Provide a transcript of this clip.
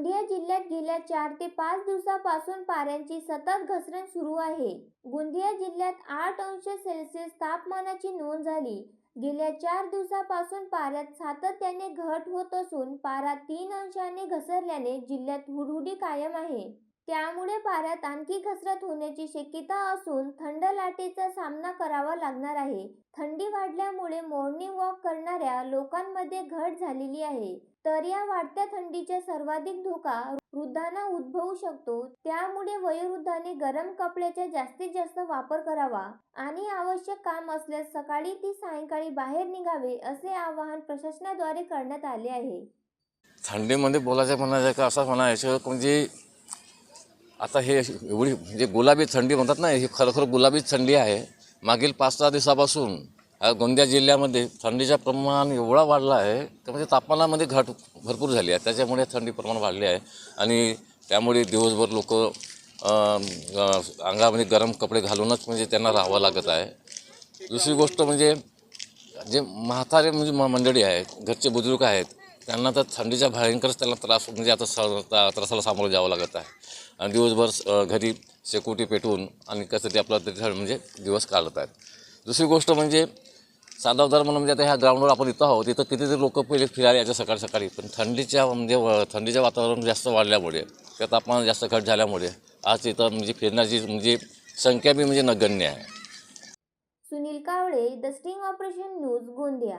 गोंदिया जिल्ह्यात गेल्या चार ते पाच दिवसापासून पाऱ्यांची सतत घसरण सुरू आहे. गोंदिया जिल्ह्यात आठ अंश सेल्सिअस तापमानाची नोंद झाली. गेल्या चार दिवसापासून पाऱ्यात सातत्याने घट होत असून पारा तीन अंशाने घसरल्याने जिल्ह्यात हुडहुडी कायम आहे. त्यामुळे पाऱ्यात आणखी घसरत होण्याची शक्यता असून थंड लाटेचा सामना करावा लागणार आहे. थंडी वाढल्यामुळे मॉर्निंग वॉक करणाऱ्या लोकांमध्ये घट झालेली आहे. तर या वाढत्या थंडीचा सर्वाधिक धोका वृद्धांना उद्भवू शकतो. त्यामुळे वयोवृद्धाने गरम कपड्याचा जास्तीत जास्त वापर करावा आणि आवश्यक काम असल्यास सकाळी ती सायंकाळी बाहेर निघावे असे आवाहन प्रशासनाद्वारे करण्यात आले आहे. थंडीमध्ये बोलायचं म्हणायचं का? असं म्हणायचं म्हणजे आता हे एवढी म्हणजे गुलाबी थंडी म्हणतात ना ही खरोखर गुलाबी थंडी आहे. मागील पाच सहा दिवसापासून गोंदिया जिल्ह्यामध्ये थंडीचं प्रमाण एवढा वाढला आहे की म्हणजे तापमानामध्ये घट भरपूर झाली आहे. त्याच्यामुळे थंडी प्रमाण वाढले आहे. आणि त्यामुळे दिवसभर लोक अंगामध्ये गरम कपडे घालूनच म्हणजे त्यांना राहावं लागत आहे. दुसरी गोष्ट म्हणजे जे म्हातारे म्हणजे मंडळी आहे घरचे बुजुर्ग आहेत त्यांना तर थंडीचा भयंकरच त्यांना त्रास म्हणजे आता स त्रासाला सामोरं जावं लागत आहे. आणि दिवसभर घरी शेकोटी पेटवून आणि कसं ते आपलं ते म्हणजे दिवस काढत आहेत. दुसरी गोष्ट म्हणजे साधा उदाहरण म्हणून म्हणजे आता ह्या ग्राउंडवर आपण इथं आहोत तिथं कितीतरी लोक पहिले फिरायला याच्या सकाळी सकाळी पण थंडीच्या म्हणजे थंडीच्या थंडीचं वातावरण जास्त वाढल्यामुळे त्या तापमान जास्त घट झाल्यामुळे आज इथं म्हणजे फिरण्याची म्हणजे संख्या बी म्हणजे नगण्य आहे. Sunil Kawale the sting operation news Gondia.